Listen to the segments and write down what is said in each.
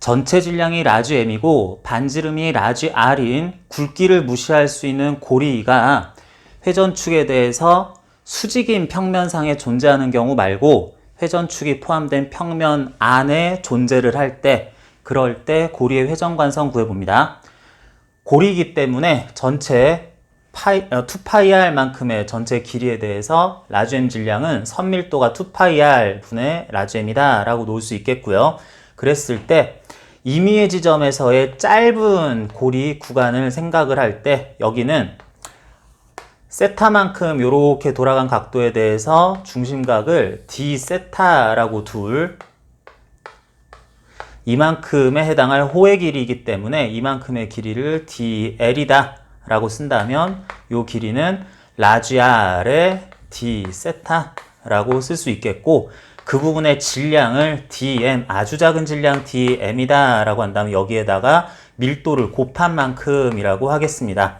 전체 질량이 라지 M이고 반지름이 라지 R인 굵기를 무시할 수 있는 고리가 회전축에 대해서 수직인 평면상에 존재하는 경우 말고 회전축이 포함된 평면 안에 존재를 할 때 그럴 때 고리의 회전관성 구해봅니다. 고리이기 때문에 전체 파이, 어, 2파이r 만큼의 전체 길이에 대해서 라지 M 질량은 선밀도가 2파이r 분의 라지 M이다 라고 놓을 수 있겠고요. 그랬을 때 임의의 지점에서의 짧은 고리 구간을 생각을 할 때 여기는 세타만큼 이렇게 돌아간 각도에 대해서 중심각을 d 세타라고 둘 이만큼에 해당할 호의 길이이기 때문에 이만큼의 길이를 dl이다 라고 쓴다면 이 길이는 라지 r의 d 세타라고 쓸 수 있겠고 그 부분의 질량을 dm 아주 작은 질량 dm이다 라고 한다면 여기에다가 밀도를 곱한 만큼이라고 하겠습니다.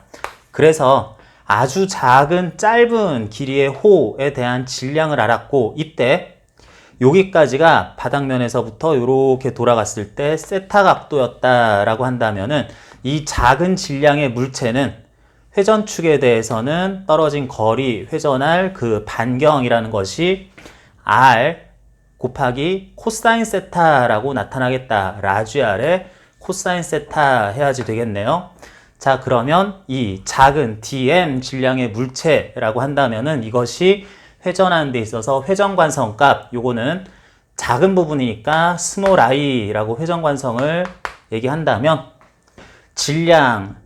그래서 아주 작은 짧은 길이의 호에 대한 질량을 알았고 이때 여기까지가 바닥면에서부터 이렇게 돌아갔을 때 세타 각도였다라고 한다면은 이 작은 질량의 물체는 회전축에 대해서는 떨어진 거리, 회전할 그 반경이라는 것이 r 곱하기 코사인 세타라고 나타나겠다. 라지 r의 코사인 세타 해야지 되겠네요. 자, 그러면 이 작은 dm 질량의 물체라고 한다면은 이것이 회전하는 데 있어서 회전관성 값, 요거는 작은 부분이니까 스몰 i라고 회전관성을 얘기한다면 질량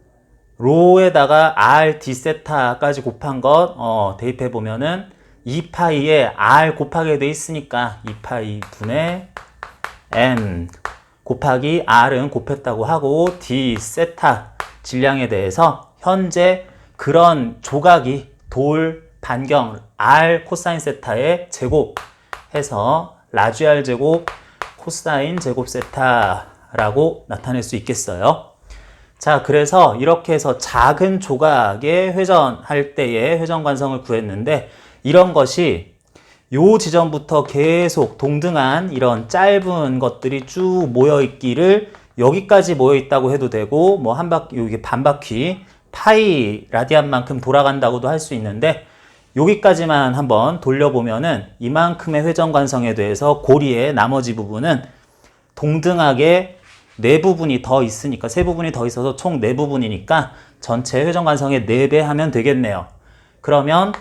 로에다가 r d 세타까지 곱한 것 어, 대입해 보면은 2파이에 r 곱하게 돼 있으니까 2파이 분의 m 곱하기 r은 곱했다고 하고 d 세타 질량에 대해서 현재 그런 조각이 돌 반경 r 코사인 세타의 제곱 해서 라지 r 제곱 코사인 제곱 세타라고 나타낼 수 있겠어요. 자, 그래서 이렇게 해서 작은 조각의 회전할 때의 회전 관성을 구했는데 이런 것이 요 지점부터 계속 동등한 이런 짧은 것들이 쭉 모여 있기를 여기까지 모여 있다고 해도 되고 뭐 한 바퀴 여기 반 바퀴 파이 라디안만큼 돌아간다고도 할 수 있는데 여기까지만 한번 돌려보면은 이만큼의 회전 관성에 대해서 고리의 나머지 부분은 동등하게 네 부분이 더 있으니까 세 부분이 더 있어서 총 네 부분이니까 전체 회전 관성의 4배 하면 되겠네요. 그러면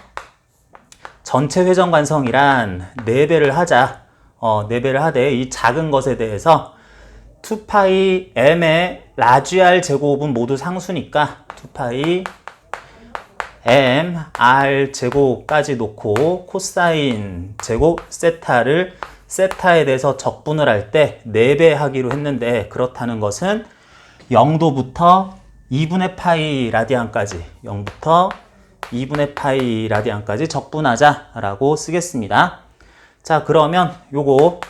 전체 회전 관성이란 4배를 하자. 어, 4배를 하되 이 작은 것에 대해서 2파이 m의 라지 r 제곱은 모두 상수니까 2파이 m r 제곱까지 놓고 코사인 제곱 세타를 세타에 대해서 적분을 할 때 4배 하기로 했는데 그렇다는 것은 0도부터 2분의 파이 라디안까지 0부터 2분의 파이 라디안까지 적분하자라고 쓰겠습니다. 자 그러면 요거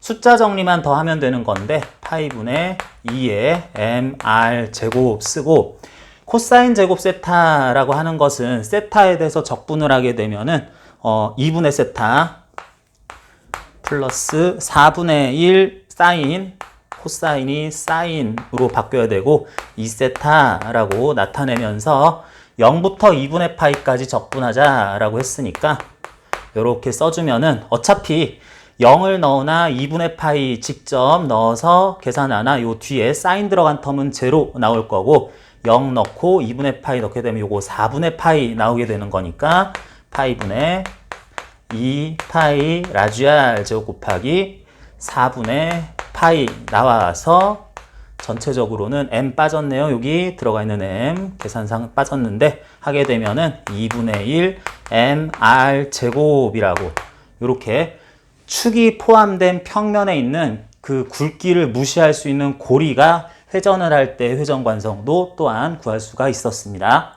숫자 정리만 더 하면 되는 건데 파이분의 2의 mr 제곱 쓰고 코사인 제곱 세타라고 하는 것은 세타에 대해서 적분을 하게 되면은 어 2분의 세타 플러스 4분의 1 사인 코사인이 사인으로 바뀌어야 되고 2세타라고 나타내면서 0부터 2분의 파이까지 적분하자라고 했으니까 이렇게 써주면은 어차피 0을 넣으나 2분의 파이 직접 넣어서 계산하나 요 뒤에 사인 들어간 텀은 제로 나올 거고 0 넣고 2분의 파이 넣게 되면 요거 4분의 파이 나오게 되는 거니까 파이분의 2 파이 라지알 제곱 곱하기 4분의 파이 나와서 전체적으로는 m 빠졌네요. 여기 들어가 있는 m 계산상 빠졌는데 하게 되면은 2분의 1 mr 제곱이라고 이렇게 축이 포함된 평면에 있는 그 굵기를 무시할 수 있는 고리가 회전을 할 때 회전 관성도 또한 구할 수가 있었습니다.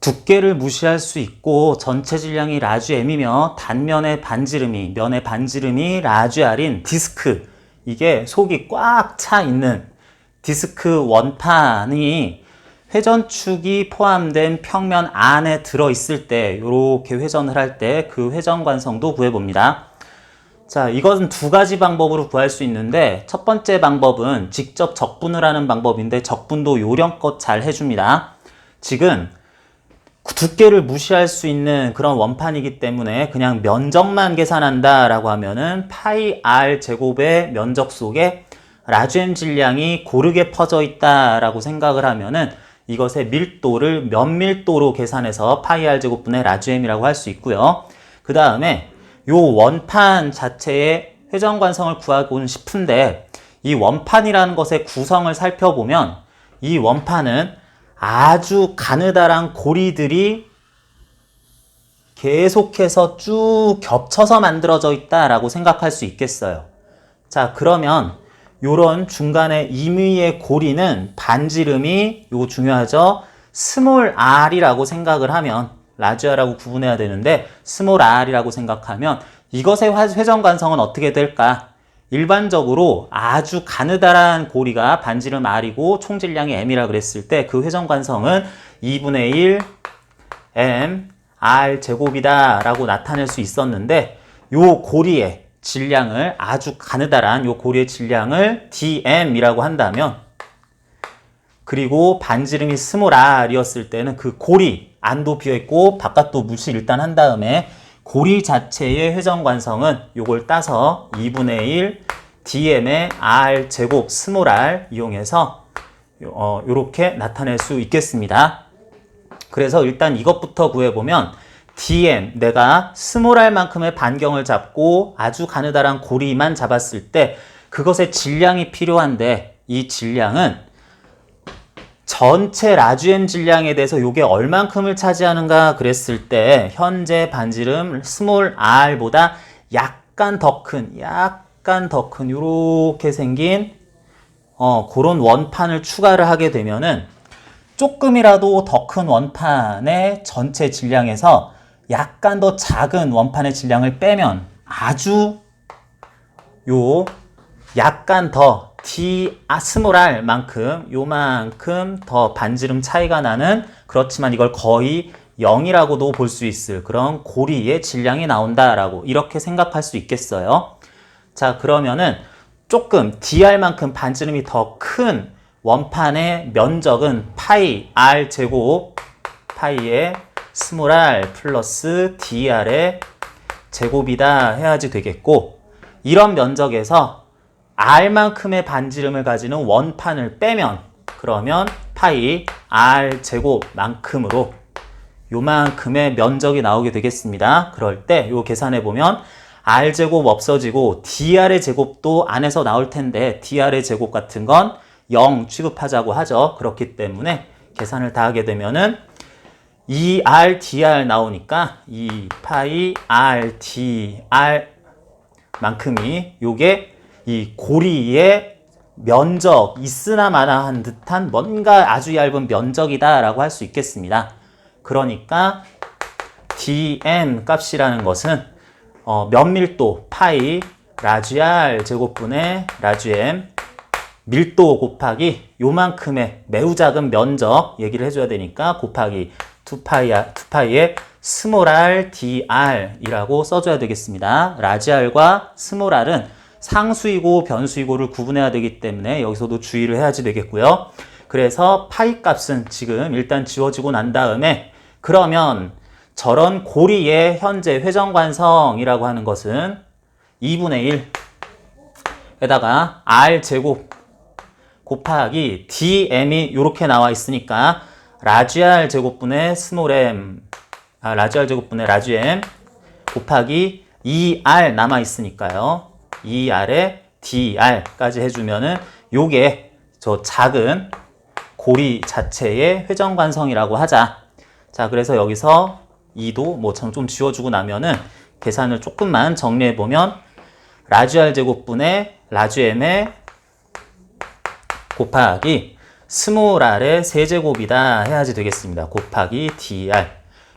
두께를 무시할 수 있고 전체 질량이 라지 m이며 단면의 반지름이 면의 반지름이 라지 r인 디스크 이게 속이 꽉 차 있는 디스크 원판이 회전축이 포함된 평면 안에 들어 있을 때 이렇게 회전을 할 때 그 회전 관성도 구해 봅니다. 자, 이것은 두 가지 방법으로 구할 수 있는데 첫 번째 방법은 직접 적분을 하는 방법인데 적분도 요령껏 잘 해줍니다. 지금 두께를 무시할 수 있는 그런 원판이기 때문에 그냥 면적만 계산한다라고 하면은 파이 r 제곱의 면적 속에 라주엠 질량이 고르게 퍼져 있다라고 생각을 하면은 이것의 밀도를 면밀도로 계산해서 파이 r 제곱분의 라주엠이라고 할 수 있고요. 그 다음에 요 원판 자체의 회전관성을 구하고는 싶은데 이 원판이라는 것의 구성을 살펴보면 이 원판은 아주 가느다란 고리들이 계속해서 쭉 겹쳐서 만들어져 있다라고 생각할 수 있겠어요. 자, 그러면 요런 중간에 임의의 고리는 반지름이 요거 중요하죠. 스몰 r이라고 생각을 하면 라지 r라고 구분해야 되는데 스몰 r이라고 생각하면 이것의 회전 관성은 어떻게 될까? 일반적으로 아주 가느다란 고리가 반지름 r이고 총 질량이 m이라 그랬을 때 그 회전관성은 2분의 1 m r 제곱이다 라고 나타낼 수 있었는데 요 고리의 질량을 아주 가느다란 요 고리의 질량을 dm이라고 한다면 그리고 반지름이 스몰 r이었을 때는 그 고리 안도 비어있고 바깥도 무시 일단 한 다음에 고리 자체의 회전관성은 요걸 따서 2분의 1 dm의 r 제곱 스몰 r 이용해서 어, 요렇게 나타낼 수 있겠습니다. 그래서 일단 이것부터 구해보면 dm 내가 스몰 r만큼의 반경을 잡고 아주 가느다란 고리만 잡았을 때 그것의 질량이 필요한데 이 질량은 전체 라주엠 질량에 대해서 이게 얼만큼을 차지하는가 그랬을 때 현재 반지름 스몰 r보다 약간 더 큰, 약간 더 큰 이렇게 생긴 어, 그런 원판을 추가를 하게 되면은 조금이라도 더 큰 원판의 전체 질량에서 약간 더 작은 원판의 질량을 빼면 아주 요 약간 더 아 r 만큼 요만큼 더 반지름 차이가 나는 그렇지만 이걸 거의 0이라고도 볼 수 있을 그런 고리의 질량이 나온다라고 이렇게 생각할 수 있겠어요. 자 그러면은 조금 dr만큼 반지름이 더 큰 원판의 면적은 파이 r 제곱 파이의 스몰 r 플러스 dr의 제곱이다 해야지 되겠고 이런 면적에서 r만큼의 반지름을 가지는 원판을 빼면 그러면 파이 r 제곱만큼으로 요만큼의 면적이 나오게 되겠습니다. 그럴 때 요 계산해 보면 r 제곱 없어지고 dr의 제곱도 안에서 나올 텐데 dr의 제곱 같은 건 0 취급하자고 하죠. 그렇기 때문에 계산을 다 하게 되면은 2r dr 나오니까 2 파이 r dr 만큼이 요게 이 고리의 면적 있으나 마나한 듯한 뭔가 아주 얇은 면적이다라고 할 수 있겠습니다. 그러니까 dm 값이라는 것은 어, 면밀도 파이 라지 r 제곱분의 라지 m 밀도 곱하기 요만큼의 매우 작은 면적 얘기를 해줘야 되니까 곱하기 2파이, 2파이의 스몰 r dr 이라고 써줘야 되겠습니다. 라지 r과 스몰 r은 상수이고 변수이고를 구분해야 되기 때문에 여기서도 주의를 해야지 되겠고요. 그래서 파이 값은 지금 일단 지워지고 난 다음에 그러면 저런 고리의 현재 회전관성이라고 하는 것은 2분의 1에다가 r 제곱 곱하기 dm이 이렇게 나와 있으니까 라지 r 제곱분의 스몰 m 아, 라지 r 제곱분의 라지 m 곱하기 2r 남아 있으니까요. 2R에 DR까지 해주면은 요게 저 작은 고리 자체의 회전관성이라고 하자. 자, 그래서 여기서 2도 뭐 좀 지워주고 나면은 계산을 조금만 정리해보면 라지 R 제곱분의 라지 M의 곱하기 스몰 R의 세제곱이다 해야지 되겠습니다. 곱하기 DR.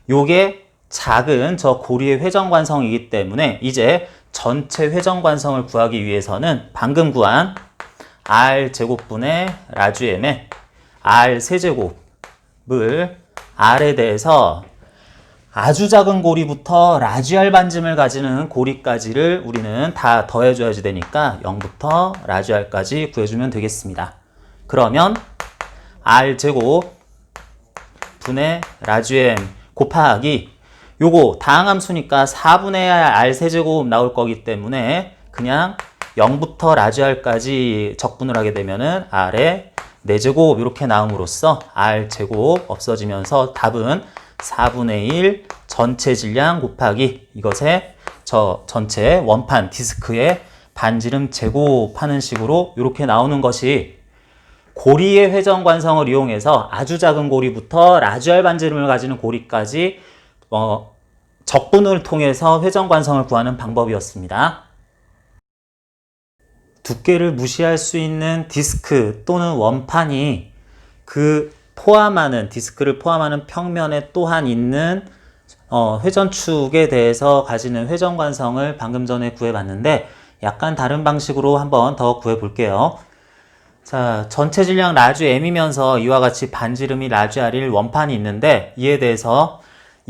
요게 작은 저 고리의 회전관성이기 때문에 이제 전체 회전관성을 구하기 위해서는 방금 구한 r 제곱분의 라주엠의 r 세제곱을 r에 대해서 아주 작은 고리부터 라지알 반짐을 가지는 고리까지를 우리는 다 더해줘야지 되니까 0부터 라지알까지 구해주면 되겠습니다. 그러면 r 제곱 분의 라지엠 곱하기 요거 다항함수니까 4분의 r 세제곱 나올 거기 때문에 그냥 0부터 라지알까지 적분을 하게 되면은 r의 4제곱 이렇게 나옴으로써 r 제곱 없어지면서 답은 4분의 1 전체 질량 곱하기 이것에 저 전체 원판 디스크의 반지름 제곱하는 식으로 이렇게 나오는 것이 고리의 회전 관성을 이용해서 아주 작은 고리부터 라지알 반지름을 가지는 고리까지 어, 적분을 통해서 회전 관성을 구하는 방법이었습니다. 두께를 무시할 수 있는 디스크 또는 원판이 그 포함하는 디스크를 포함하는 평면에 또한 있는 어, 회전축에 대해서 가지는 회전 관성을 방금 전에 구해봤는데 약간 다른 방식으로 한번 더 구해볼게요. 자, 전체 질량 라주 m이면서 이와 같이 반지름이 라주 r일 원판이 있는데 이에 대해서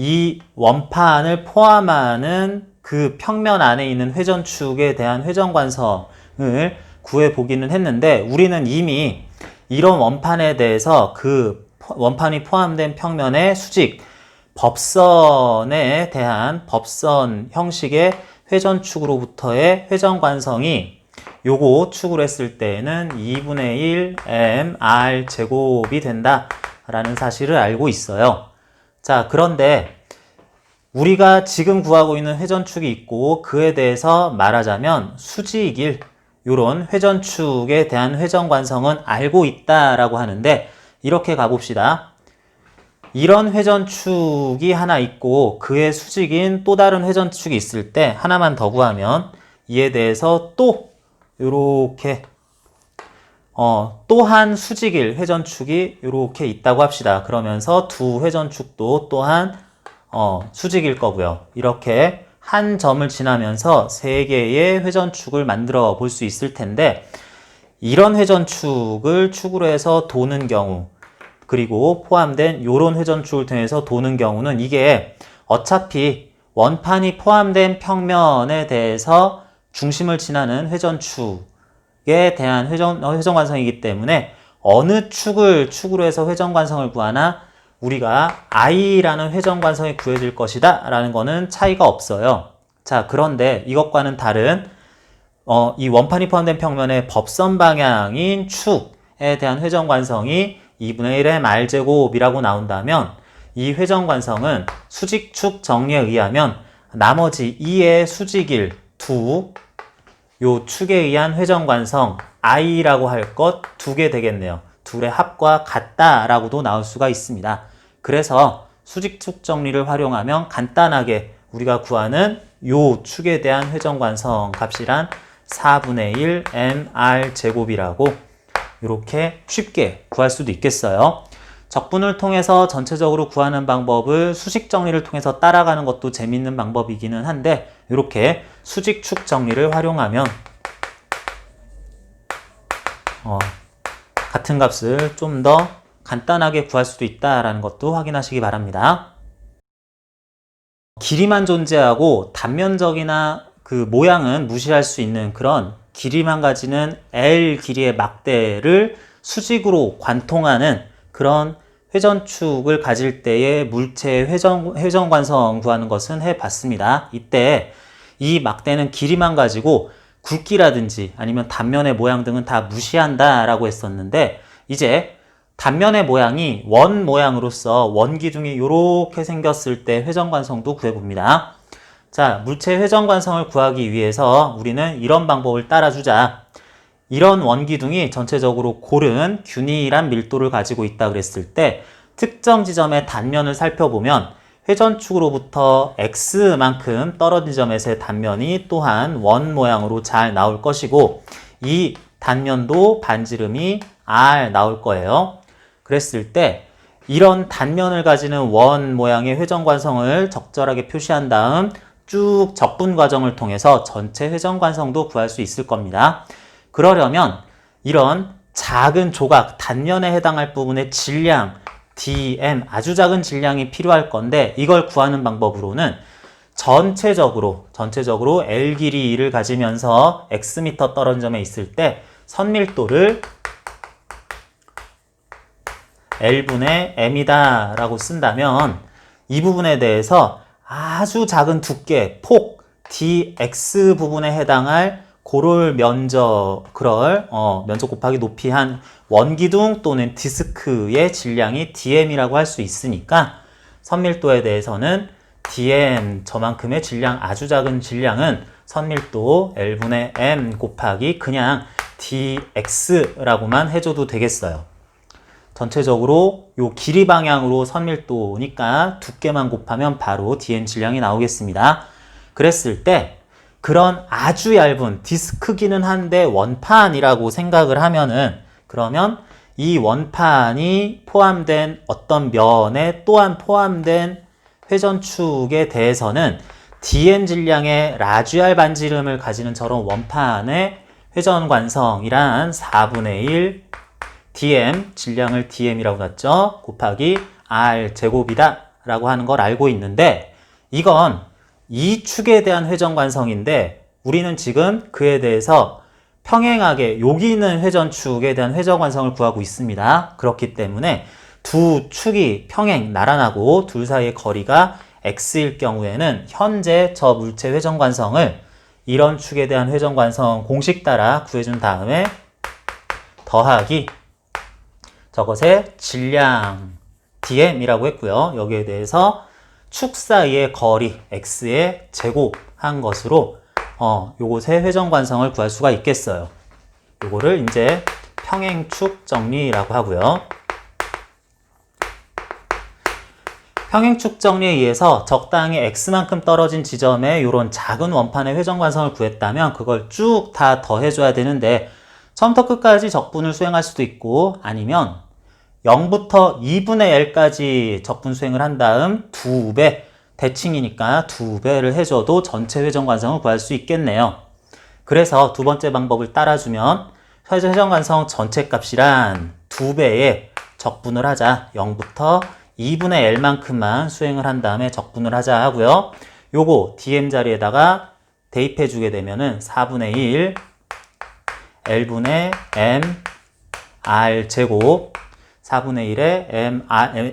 이 원판을 포함하는 그 평면 안에 있는 회전축에 대한 회전 관성을 구해 보기는 했는데 우리는 이미 이런 원판에 대해서 그 원판이 포함된 평면의 수직 법선에 대한 법선 형식의 회전축으로부터의 회전 관성이 요거 축을 했을 때에는 2분의 1 m r 제곱이 된다라는 사실을 알고 있어요. 자, 그런데 우리가 지금 구하고 있는 회전축이 있고 그에 대해서 말하자면 수직일 요런 회전축에 대한 회전 관성은 알고 있다라고 하는데 이렇게 가봅시다. 이런 회전축이 하나 있고 그의 수직인 또 다른 회전축이 있을 때 하나만 더 구하면 이에 대해서 또 이렇게 어, 또한 수직일 회전축이 이렇게 있다고 합시다. 그러면서 두 회전축도 또한 어, 수직일 거고요. 이렇게 한 점을 지나면서 세 개의 회전축을 만들어 볼 수 있을 텐데 이런 회전축을 축으로 해서 도는 경우 그리고 포함된 이런 회전축을 통해서 도는 경우는 이게 어차피 원판이 포함된 평면에 대해서 중심을 지나는 회전축 에 대한 회전, 어, 회전 관성이기 때문에 어느 축을 축으로 해서 회전 관성을 구하나 우리가 i라는 회전 관성이 구해질 것이다 라는 거는 차이가 없어요. 자, 그런데 이것과는 다른 어, 이 원판이 포함된 평면의 법선 방향인 축에 대한 회전 관성이 2분의 1의 말제곱이라고 나온다면 이 회전 관성은 수직축 정리에 의하면 나머지 2의 수직일 두 요 축에 의한 회전 관성 i라고 할 것 두 개 되겠네요. 둘의 합과 같다라고도 나올 수가 있습니다. 그래서 수직축 정리를 활용하면 간단하게 우리가 구하는 요 축에 대한 회전 관성 값이란 4분의 1 mr 제곱이라고 이렇게 쉽게 구할 수도 있겠어요. 적분을 통해서 전체적으로 구하는 방법을 수직 정리를 통해서 따라가는 것도 재밌는 방법이기는 한데 이렇게 수직축 정리를 활용하면 어, 같은 값을 좀 더 간단하게 구할 수도 있다라는 것도 확인하시기 바랍니다. 길이만 존재하고 단면적이나 그 모양은 무시할 수 있는 그런 길이만 가지는 L 길이의 막대를 수직으로 관통하는 그런 회전축을 가질 때의 물체의 회전, 회전 관성 구하는 것은 해봤습니다. 이때 이 막대는 길이만 가지고 굵기라든지 아니면 단면의 모양 등은 다 무시한다라고 했었는데 이제 단면의 모양이 원 모양으로서 원 기둥이 이렇게 생겼을 때 회전 관성도 구해봅니다. 자, 물체 회전 관성을 구하기 위해서 우리는 이런 방법을 따라주자. 이런 원기둥이 전체적으로 고른 균일한 밀도를 가지고 있다 그랬을 때 특정 지점의 단면을 살펴보면 회전축으로부터 x만큼 떨어진 점에서의 단면이 또한 원 모양으로 잘 나올 것이고 이 단면도 반지름이 r 나올 거예요. 그랬을 때 이런 단면을 가지는 원 모양의 회전 관성을 적절하게 표시한 다음 쭉 적분 과정을 통해서 전체 회전 관성도 구할 수 있을 겁니다. 그러려면 이런 작은 조각, 단면에 해당할 부분의 질량, dm 아주 작은 질량이 필요할 건데 이걸 구하는 방법으로는 전체적으로 전체적으로 L 길이를 가지면서 x미터 떨어진 점에 있을 때 선밀도를 L분의 M이다 라고 쓴다면 이 부분에 대해서 아주 작은 두께, 폭, dx 부분에 해당할 고롤 면적, 그럴, 어, 면적 곱하기 높이 한 원기둥 또는 디스크의 질량이 dm이라고 할 수 있으니까 선밀도에 대해서는 dm 저만큼의 질량, 아주 작은 질량은 선밀도 L분의 M 곱하기 그냥 dx라고만 해줘도 되겠어요. 전체적으로 요 길이 방향으로 선밀도니까 두께만 곱하면 바로 dm 질량이 나오겠습니다. 그랬을 때 그런 아주 얇은 디스크기는 한데 원판이라고 생각을 하면은 그러면 이 원판이 포함된 어떤 면에 또한 포함된 회전축에 대해서는 dm 질량의 라지알 반지름을 가지는 저런 원판의 회전 관성이란 4분의 1 dm 질량을 dm이라고 놨죠. 곱하기 r 제곱이다 라고 하는 걸 알고 있는데 이건 이 축에 대한 회전 관성인데 우리는 지금 그에 대해서 평행하게 여기 있는 회전축에 대한 회전 관성을 구하고 있습니다. 그렇기 때문에 두 축이 평행 나란하고 둘 사이의 거리가 x일 경우에는 현재 저 물체 회전 관성을 이런 축에 대한 회전 관성 공식 따라 구해준 다음에 더하기 저것의 질량 dm이라고 했고요. 여기에 대해서 축 사이의 거리 x의 제곱한 것으로 어, 요것의 회전 관성을 구할 수가 있겠어요. 요거를 이제 평행축 정리라고 하고요. 평행축 정리에 의해서 적당히 x만큼 떨어진 지점에 이런 작은 원판의 회전 관성을 구했다면 그걸 쭉 다 더해줘야 되는데 처음부터 끝까지 적분을 수행할 수도 있고 아니면 0부터 2분의 L까지 적분 수행을 한 다음 2배 대칭이니까 2배를 해줘도 전체 회전 관성을 구할 수 있겠네요. 그래서 두 번째 방법을 따라주면 회전 관성 전체 값이란 2배의 적분을 하자 0부터 2분의 L만큼만 수행을 한 다음에 적분을 하자 하고요. 요거 dm 자리에다가 대입해 주게 되면은 4분의 1 L분의 M R 제곱 4분의 1에 M,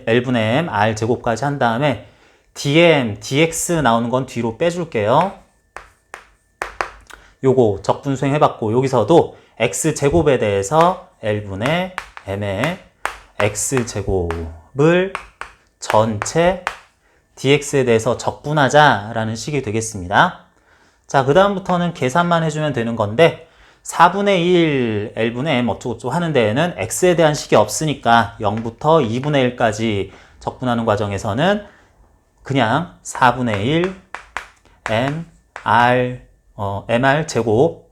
L분의 M, R 제곱까지 한 다음에 dm, dx 나오는 건 뒤로 빼줄게요. 요거 적분 수행 해봤고 여기서도 x 제곱에 대해서 L분의 M의 x 제곱을 전체 dx에 대해서 적분하자라는 식이 되겠습니다. 자, 그 다음부터는 계산만 해주면 되는 건데 4분의 1 L분의 M 어쩌고저쩌고 하는 데에는 X에 대한 식이 없으니까 0부터 2분의 1까지 적분하는 과정에서는 그냥 4분의 1 M R 어, MR 제곱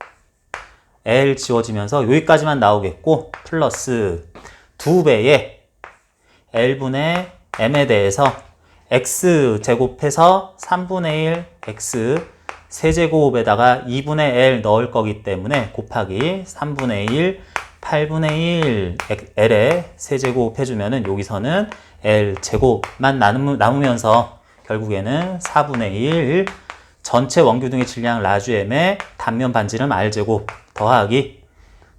L 지워지면서 여기까지만 나오겠고 플러스 2배의 L분의 M에 대해서 X 제곱해서 3분의 1 X 세제곱에다가 2분의 L 넣을 거기 때문에 곱하기 3분의 1, 8분의 1 L에 세제곱 해주면은 여기서는 L 제곱만 남으면서 결국에는 4분의 1 전체 원규등의 질량 라주엠의 단면 반지름 R 제곱 더하기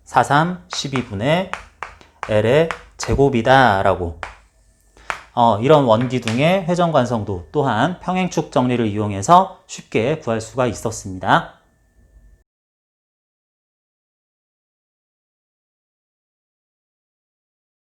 43, 12분의 L의 제곱이다 라고 어, 이런 원기둥의 회전 관성도 또한 평행축 정리를 이용해서 쉽게 구할 수가 있었습니다.